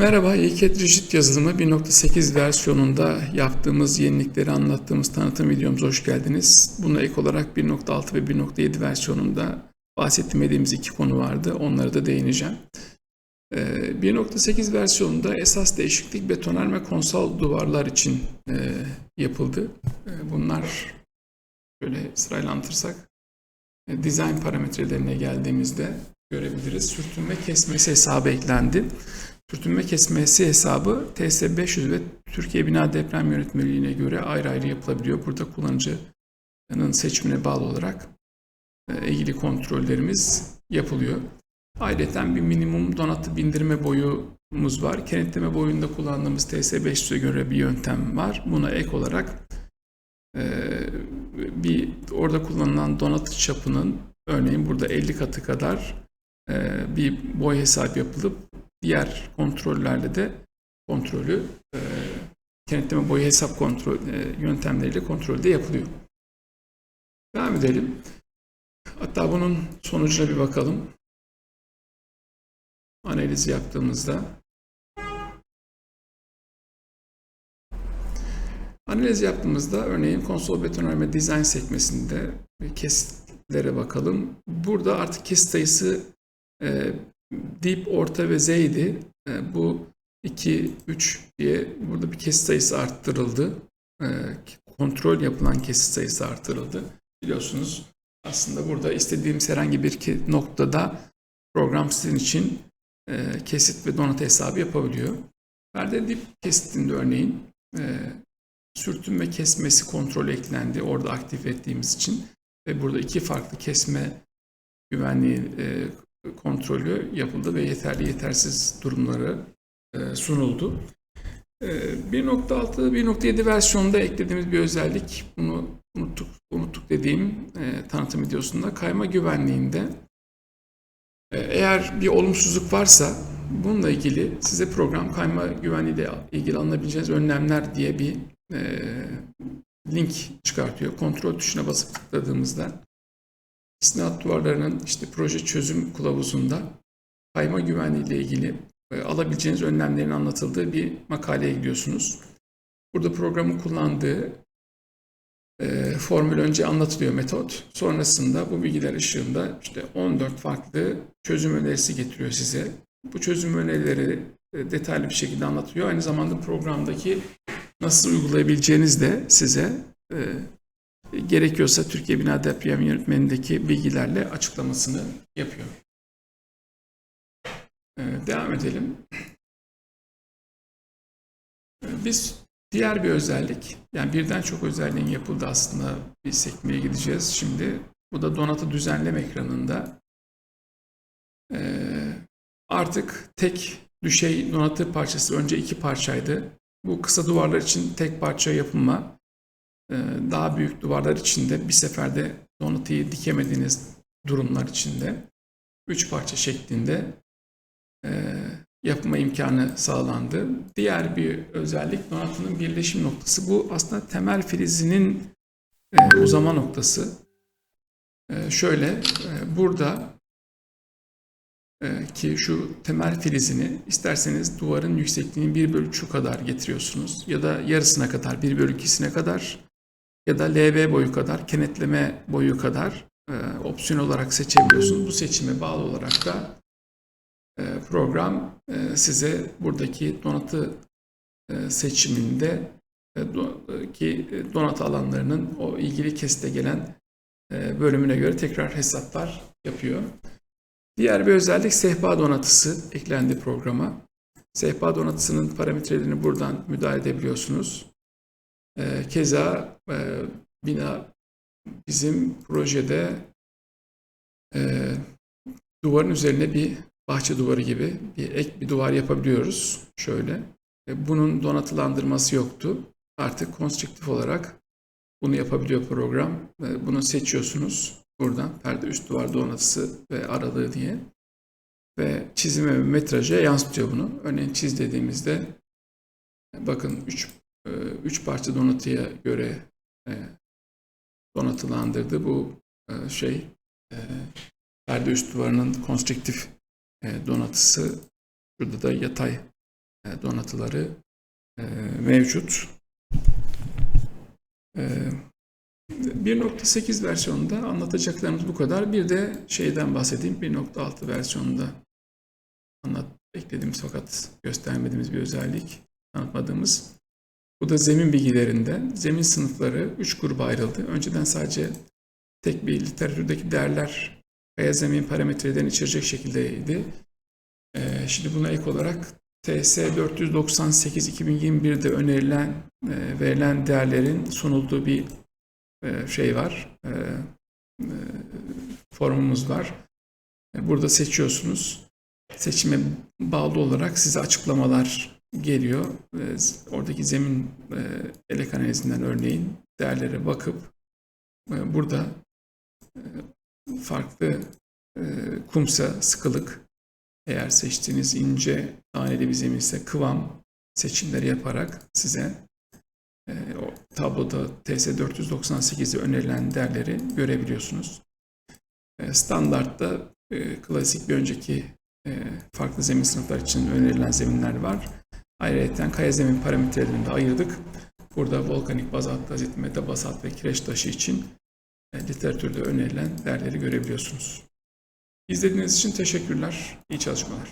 Merhaba, İlket Rigid yazılımı 1.8 versiyonunda yaptığımız yenilikleri anlattığımız tanıtım videomuza hoş geldiniz. Buna ek olarak 1.6 ve 1.7 versiyonunda bahsetmediğimiz iki konu vardı. Onlara da değineceğim. Ee, 1.8 versiyonunda esas değişiklik betonarme konsol duvarlar için e, yapıldı. E, bunlar böyle sırayla anlatırsak e, dizayn parametrelerine geldiğimizde görebiliriz. Sürtünme kesmesi hesabı eklendi. Sürtünme kesmesi hesabı TS500 ve Türkiye Bina Deprem Yönetmeliğine göre ayrı ayrı yapılabiliyor. Burada kullanıcının seçimine bağlı olarak e, ilgili kontrollerimiz yapılıyor. Ayrıca bir minimum donatı bindirme boyumuz var. Kenetleme boyunda kullandığımız TS500'e göre bir yöntem var. Buna ek olarak e, bir orada kullanılan donatı çapının örneğin burada 50 katı kadar e, bir boy hesap yapılıp diğer kontrollerle de kontrolü e, kenetleme boyu hesap kontrol e, yöntemleriyle kontrolde yapılıyor. Devam edelim. Hatta bunun sonucuna bir bakalım. Analiz yaptığımızda Analiz yaptığımızda örneğin konsol betonarme design sekmesinde kesitlere bakalım. Burada artık kesit sayısı e, dip, orta ve z idi. E, bu 2, 3 diye burada bir kesit sayısı arttırıldı. E, kontrol yapılan kesit sayısı arttırıldı. Biliyorsunuz aslında burada istediğimiz herhangi bir noktada program sizin için e, kesit ve donatı hesabı yapabiliyor. Perde dip kesitinde örneğin e, sürtünme kesmesi kontrolü eklendi orada aktif ettiğimiz için ve burada iki farklı kesme güvenliği e, kontrolü yapıldı ve yeterli yetersiz durumları e, sunuldu. E, 1.6 1.7 versiyonunda eklediğimiz bir özellik bunu unuttuk unuttuk dediğim e, tanıtım videosunda kayma güvenliğinde e, eğer bir olumsuzluk varsa bununla ilgili size program kayma güvenliği ile ilgili alınabileceğiniz önlemler diye bir e, link çıkartıyor. Kontrol tuşuna basıp tıkladığımızda istinat duvarlarının işte proje çözüm kılavuzunda kayma güvenliği ile ilgili e, alabileceğiniz önlemlerin anlatıldığı bir makaleye gidiyorsunuz. Burada programın kullandığı e, formül önce anlatılıyor metot. Sonrasında bu bilgiler ışığında işte 14 farklı çözüm önerisi getiriyor size. Bu çözüm önerileri e, detaylı bir şekilde anlatıyor. Aynı zamanda programdaki nasıl uygulayabileceğiniz de size gerekiyorsa Türkiye Bina Deprem Yönetmeliğindeki bilgilerle açıklamasını yapıyor. E, devam edelim. E, biz diğer bir özellik, yani birden çok özelliğin yapıldı aslında bir sekmeye gideceğiz şimdi. Bu da donatı düzenleme ekranında. E, artık tek düşey donatı parçası önce iki parçaydı. Bu kısa duvarlar için tek parça yapılma, daha büyük duvarlar için de bir seferde donatıyı dikemediğiniz durumlar içinde üç parça şeklinde e, yapma imkanı sağlandı. Diğer bir özellik donatının birleşim noktası. Bu aslında temel filizinin e, uzama noktası. Şöyle burada ki şu temel filizini isterseniz duvarın yüksekliğini 1 bölü 3'ü kadar getiriyorsunuz ya da yarısına kadar 1 bölü 2'sine kadar ya da LV boyu kadar kenetleme boyu kadar e, opsiyon olarak seçebiliyorsunuz. Bu seçime bağlı olarak da e, program e, size buradaki donatı e, seçiminde e, do, ki donatı alanlarının o ilgili kesite gelen e, bölümüne göre tekrar hesaplar yapıyor. Diğer bir özellik sehpa donatısı eklendi programa. Sehpa donatısının parametrelerini buradan müdahale edebiliyorsunuz. Ee, keza e, bina bizim projede e, duvarın üzerine bir bahçe duvarı gibi bir ek bir duvar yapabiliyoruz. Şöyle. E, bunun donatılandırması yoktu. Artık konstrüktif olarak bunu yapabiliyor program. E, bunu seçiyorsunuz buradan perde üst duvar donatısı ve aralığı diye ve çizime ve metraja yansıtıyor bunu. Örneğin çiz dediğimizde bakın 3 3 parça donatıya göre e, donatılandırdı. Bu e, şey e, perde üst duvarının konstrüktif donatısı. Burada da yatay donatıları mevcut. E, 1.8 versiyonunda anlatacaklarımız bu kadar. Bir de şeyden bahsedeyim. 1.6 versiyonunda anlat eklediğimiz fakat göstermediğimiz bir özellik tanıtmadığımız. Bu da zemin bilgilerinde. Zemin sınıfları 3 gruba ayrıldı. Önceden sadece tek bir literatürdeki değerler kaya zemin parametrelerini içerecek şekildeydi. Ee, şimdi buna ek olarak TS 498 2021'de önerilen e, verilen değerlerin sunulduğu bir e, şey var. E, formumuz var. Burada seçiyorsunuz. Seçime bağlı olarak size açıklamalar geliyor. Oradaki zemin e, elek analizinden örneğin değerlere bakıp e, burada e, farklı e, kumsa sıkılık eğer seçtiğiniz ince taneli bir zemin ise kıvam seçimleri yaparak size o tabloda TS 498'e önerilen değerleri görebiliyorsunuz. Standartta klasik bir önceki farklı zemin sınıflar için önerilen zeminler var. Ayrıca kaya zemin parametrelerini de ayırdık. Burada volkanik bazalt, gazit, metabasalt ve kireç taşı için e, literatürde önerilen değerleri görebiliyorsunuz. İzlediğiniz için teşekkürler. İyi çalışmalar.